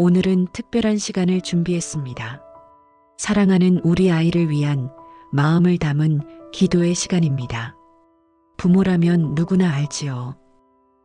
오늘은 특별한 시간을 준비했습니다. 사랑하는 우리 아이를 위한 마음을 담은 기도의 시간입니다. 부모라면 누구나 알지요.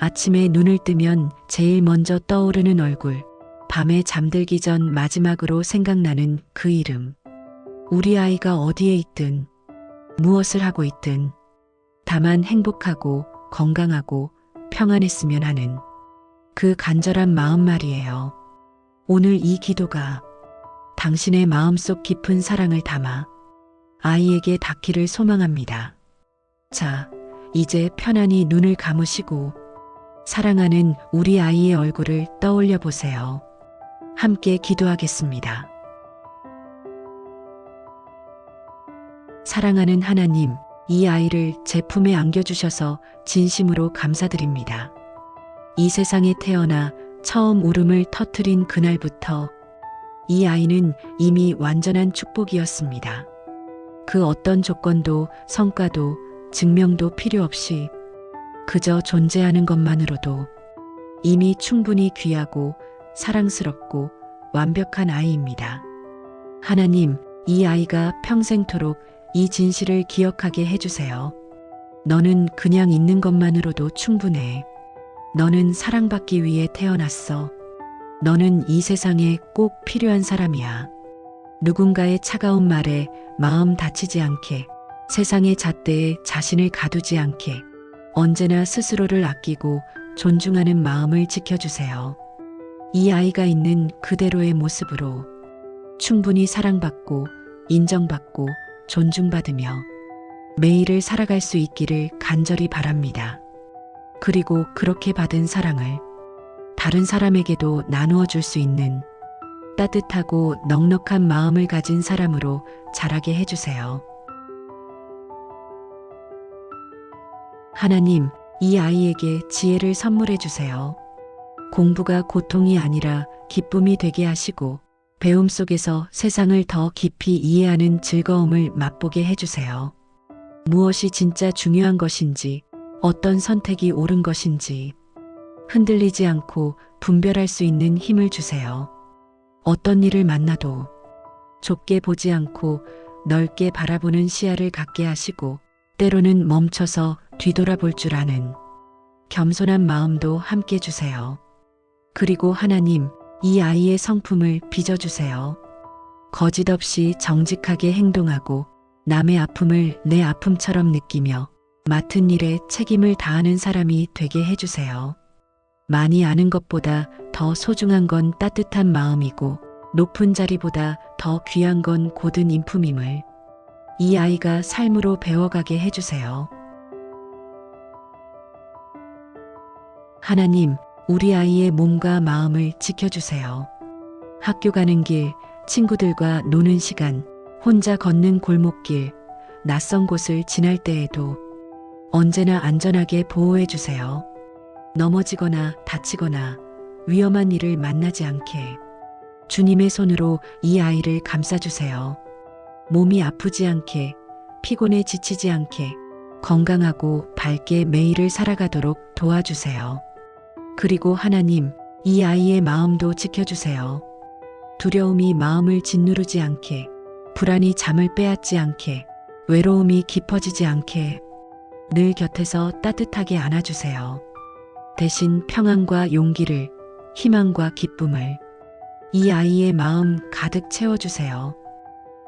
아침에 눈을 뜨면 제일 먼저 떠오르는 얼굴, 밤에 잠들기 전 마지막으로 생각나는 그 이름. 우리 아이가 어디에 있든, 무엇을 하고 있든, 다만 행복하고 건강하고 평안했으면 하는 그 간절한 마음 말이에요. 오늘 이 기도가 당신의 마음속 깊은 사랑을 담아 아이에게 닿기를 소망합니다. 자, 이제 편안히 눈을 감으시고 사랑하는 우리 아이의 얼굴을 떠올려 보세요. 함께 기도하겠습니다. 사랑하는 하나님, 이 아이를 제 품에 안겨주셔서 진심으로 감사드립니다. 이 세상에 태어나 처음 울음을 터트린 그날부터 이 아이는 이미 완전한 축복이었습니다. 그 어떤 조건도 성과도 증명도 필요 없이 그저 존재하는 것만으로도 이미 충분히 귀하고 사랑스럽고 완벽한 아이입니다. 하나님, 이 아이가 평생토록 이 진실을 기억하게 해주세요. 너는 그냥 있는 것만으로도 충분해. 너는 사랑받기 위해 태어났어. 너는 이 세상에 꼭 필요한 사람이야. 누군가의 차가운 말에 마음 다치지 않게, 세상의 잣대에 자신을 가두지 않게, 언제나 스스로를 아끼고 존중하는 마음을 지켜주세요. 이 아이가 있는 그대로의 모습으로 충분히 사랑받고 인정받고 존중받으며 매일을 살아갈 수 있기를 간절히 바랍니다. 그리고 그렇게 받은 사랑을 다른 사람에게도 나누어 줄 수 있는 따뜻하고 넉넉한 마음을 가진 사람으로 자라게 해주세요. 하나님, 이 아이에게 지혜를 선물해 주세요. 공부가 고통이 아니라 기쁨이 되게 하시고 배움 속에서 세상을 더 깊이 이해하는 즐거움을 맛보게 해주세요. 무엇이 진짜 중요한 것인지, 어떤 선택이 옳은 것인지, 흔들리지 않고 분별할 수 있는 힘을 주세요. 어떤 일을 만나도 좁게 보지 않고 넓게 바라보는 시야를 갖게 하시고, 때로는 멈춰서 뒤돌아볼 줄 아는 겸손한 마음도 함께 주세요. 그리고 하나님, 이 아이의 성품을 빚어주세요. 거짓 없이 정직하게 행동하고 남의 아픔을 내 아픔처럼 느끼며 맡은 일에 책임을 다하는 사람이 되게 해주세요. 많이 아는 것보다 더 소중한 건 따뜻한 마음이고 높은 자리보다 더 귀한 건 고든 인품임을 이 아이가 삶으로 배워가게 해주세요. 하나님, 우리 아이의 몸과 마음을 지켜주세요. 학교 가는 길, 친구들과 노는 시간, 혼자 걷는 골목길, 낯선 곳을 지날 때에도 언제나 안전하게 보호해 주세요. 넘어지거나 다치거나 위험한 일을 만나지 않게 주님의 손으로 이 아이를 감싸주세요. 몸이 아프지 않게, 피곤에 지치지 않게, 건강하고 밝게 매일을 살아가도록 도와주세요. 그리고 하나님, 이 아이의 마음도 지켜주세요. 두려움이 마음을 짓누르지 않게, 불안이 잠을 빼앗지 않게, 외로움이 깊어지지 않게, 늘 곁에서 따뜻하게 안아주세요. 대신 평안과 용기를, 희망과 기쁨을 이 아이의 마음 가득 채워주세요.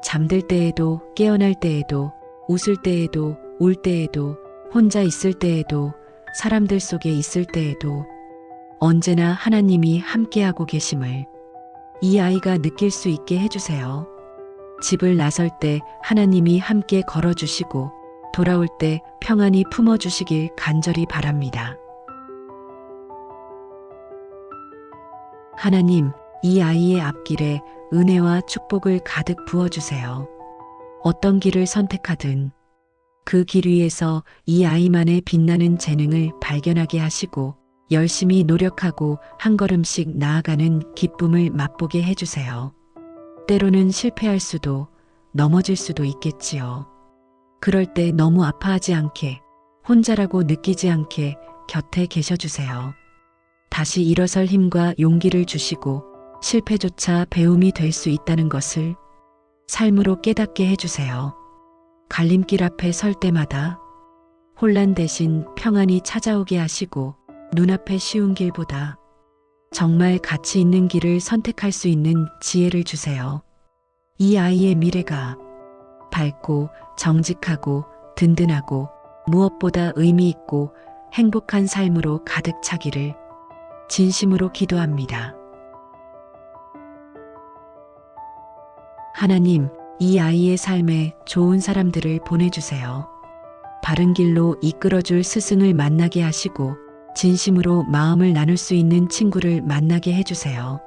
잠들 때에도, 깨어날 때에도, 웃을 때에도, 울 때에도, 혼자 있을 때에도, 사람들 속에 있을 때에도, 언제나 하나님이 함께하고 계심을 이 아이가 느낄 수 있게 해주세요. 집을 나설 때 하나님이 함께 걸어주시고 돌아올 때 평안히 품어주시길 간절히 바랍니다. 하나님, 이 아이의 앞길에 은혜와 축복을 가득 부어주세요. 어떤 길을 선택하든 그 길 위에서 이 아이만의 빛나는 재능을 발견하게 하시고 열심히 노력하고 한 걸음씩 나아가는 기쁨을 맛보게 해주세요. 때로는 실패할 수도 넘어질 수도 있겠지요. 그럴 때 너무 아파하지 않게 혼자라고 느끼지 않게 곁에 계셔주세요. 다시 일어설 힘과 용기를 주시고 실패조차 배움이 될 수 있다는 것을 삶으로 깨닫게 해주세요. 갈림길 앞에 설 때마다 혼란 대신 평안이 찾아오게 하시고 눈앞에 쉬운 길보다 정말 가치 있는 길을 선택할 수 있는 지혜를 주세요. 이 아이의 미래가 밝고 정직하고 든든하고 무엇보다 의미 있고 행복한 삶으로 가득 차기를 진심으로 기도합니다. 하나님, 이 아이의 삶에 좋은 사람들을 보내주세요. 바른 길로 이끌어줄 스승을 만나게 하시고 진심으로 마음을 나눌 수 있는 친구를 만나게 해주세요.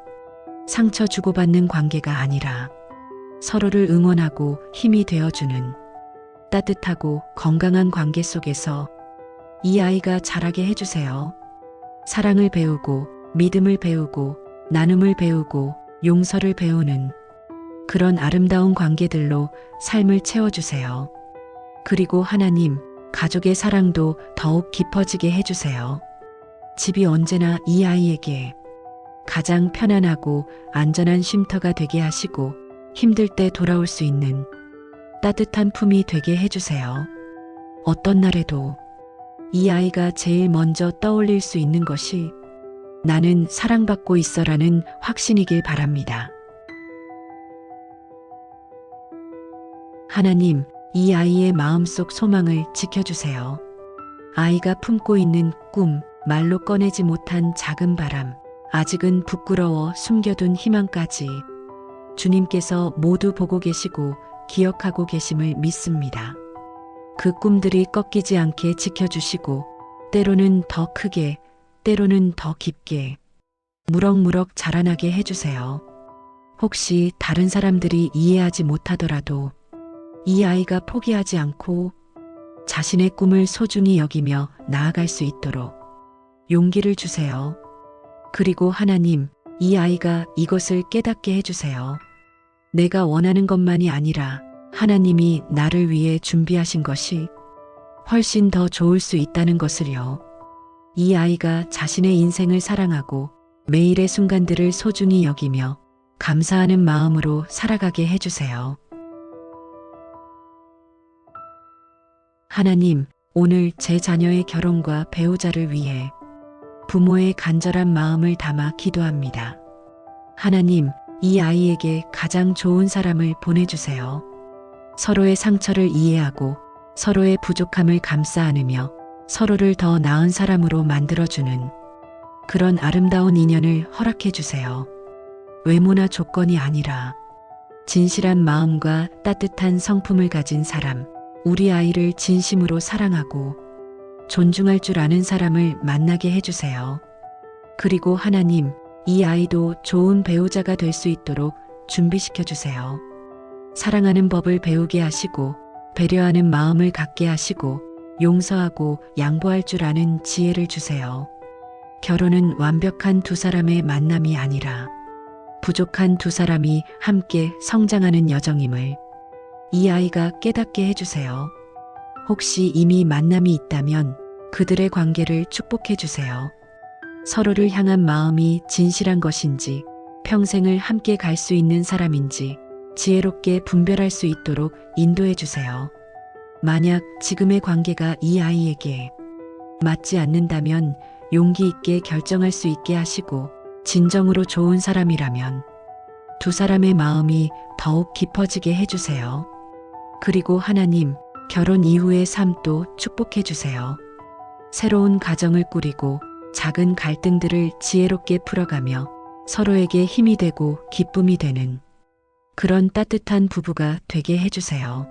상처 주고받는 관계가 아니라 서로를 응원하고 힘이 되어주는 따뜻하고 건강한 관계 속에서 이 아이가 자라게 해주세요. 사랑을 배우고 믿음을 배우고 나눔을 배우고 용서를 배우는 그런 아름다운 관계들로 삶을 채워주세요. 그리고 하나님, 가족의 사랑도 더욱 깊어지게 해주세요. 집이 언제나 이 아이에게 가장 편안하고 안전한 쉼터가 되게 하시고 힘들 때 돌아올 수 있는 따뜻한 품이 되게 해주세요. 어떤 날에도 이 아이가 제일 먼저 떠올릴 수 있는 것이 나는 사랑받고 있어라는 확신이길 바랍니다. 하나님, 이 아이의 마음속 소망을 지켜주세요. 아이가 품고 있는 꿈, 말로 꺼내지 못한 작은 바람, 아직은 부끄러워 숨겨둔 희망까지 주님께서 모두 보고 계시고 기억하고 계심을 믿습니다. 그 꿈들이 꺾이지 않게 지켜주시고 때로는 더 크게, 때로는 더 깊게 무럭무럭 자라나게 해주세요. 혹시 다른 사람들이 이해하지 못하더라도 이 아이가 포기하지 않고 자신의 꿈을 소중히 여기며 나아갈 수 있도록 용기를 주세요. 그리고 하나님, 이 아이가 이것을 깨닫게 해주세요. 내가 원하는 것만이 아니라 하나님이 나를 위해 준비하신 것이 훨씬 더 좋을 수 있다는 것을요. 이 아이가 자신의 인생을 사랑하고 매일의 순간들을 소중히 여기며 감사하는 마음으로 살아가게 해주세요. 하나님, 오늘 제 자녀의 결혼과 배우자를 위해 부모의 간절한 마음을 담아 기도합니다. 하나님, 이 아이에게 가장 좋은 사람을 보내주세요. 서로의 상처를 이해하고 서로의 부족함을 감싸 안으며 서로를 더 나은 사람으로 만들어주는 그런 아름다운 인연을 허락해 주세요. 외모나 조건이 아니라 진실한 마음과 따뜻한 성품을 가진 사람, 우리 아이를 진심으로 사랑하고 존중할 줄 아는 사람을 만나게 해주세요. 그리고 하나님, 이 아이도 좋은 배우자가 될 수 있도록 준비시켜 주세요. 사랑하는 법을 배우게 하시고, 배려하는 마음을 갖게 하시고, 용서하고 양보할 줄 아는 지혜를 주세요. 결혼은 완벽한 두 사람의 만남이 아니라 부족한 두 사람이 함께 성장하는 여정임을 이 아이가 깨닫게 해주세요. 혹시 이미 만남이 있다면 그들의 관계를 축복해 주세요. 서로를 향한 마음이 진실한 것인지 평생을 함께 갈 수 있는 사람인지 지혜롭게 분별할 수 있도록 인도해 주세요. 만약 지금의 관계가 이 아이에게 맞지 않는다면 용기 있게 결정할 수 있게 하시고 진정으로 좋은 사람이라면 두 사람의 마음이 더욱 깊어지게 해주세요. 그리고 하나님, 결혼 이후의 삶도 축복해 주세요. 새로운 가정을 꾸리고 작은 갈등들을 지혜롭게 풀어가며 서로에게 힘이 되고 기쁨이 되는 그런 따뜻한 부부가 되게 해주세요.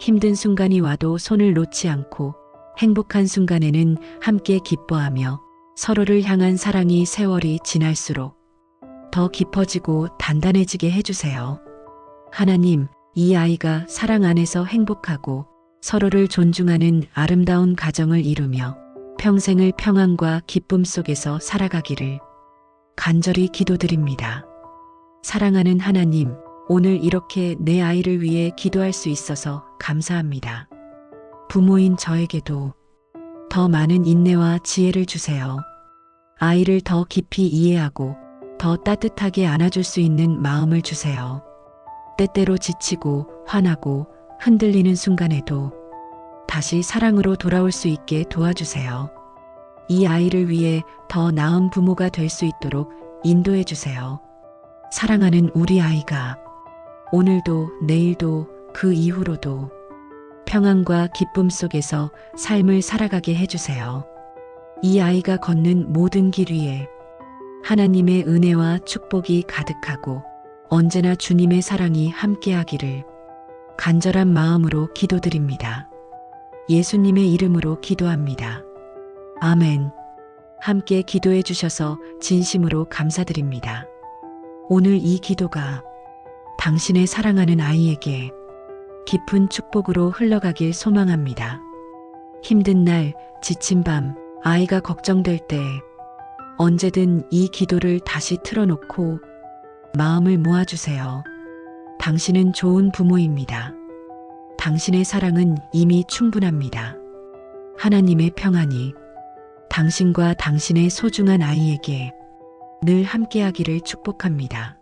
힘든 순간이 와도 손을 놓지 않고 행복한 순간에는 함께 기뻐하며 서로를 향한 사랑이 세월이 지날수록 더 깊어지고 단단해지게 해주세요. 하나님, 이 아이가 사랑 안에서 행복하고 서로를 존중하는 아름다운 가정을 이루며 평생을 평안과 기쁨 속에서 살아가기를 간절히 기도드립니다. 사랑하는 하나님, 오늘 이렇게 내 아이를 위해 기도할 수 있어서 감사합니다. 부모인 저에게도 더 많은 인내와 지혜를 주세요. 아이를 더 깊이 이해하고 더 따뜻하게 안아줄 수 있는 마음을 주세요. 때때로 지치고 화나고 흔들리는 순간에도 다시 사랑으로 돌아올 수 있게 도와주세요. 이 아이를 위해 더 나은 부모가 될 수 있도록 인도해 주세요. 사랑하는 우리 아이가 오늘도 내일도 그 이후로도 평안과 기쁨 속에서 삶을 살아가게 해주세요. 이 아이가 걷는 모든 길 위에 하나님의 은혜와 축복이 가득하고 언제나 주님의 사랑이 함께하기를 간절한 마음으로 기도드립니다. 예수님의 이름으로 기도합니다. 아멘. 함께 기도해 주셔서 진심으로 감사드립니다. 오늘 이 기도가 당신의 사랑하는 아이에게 깊은 축복으로 흘러가길 소망합니다. 힘든 날, 지친 밤, 아이가 걱정될 때 언제든 이 기도를 다시 틀어놓고 마음을 모아주세요. 당신은 좋은 부모입니다. 당신의 사랑은 이미 충분합니다. 하나님의 평안이 당신과 당신의 소중한 아이에게 늘 함께하기를 축복합니다.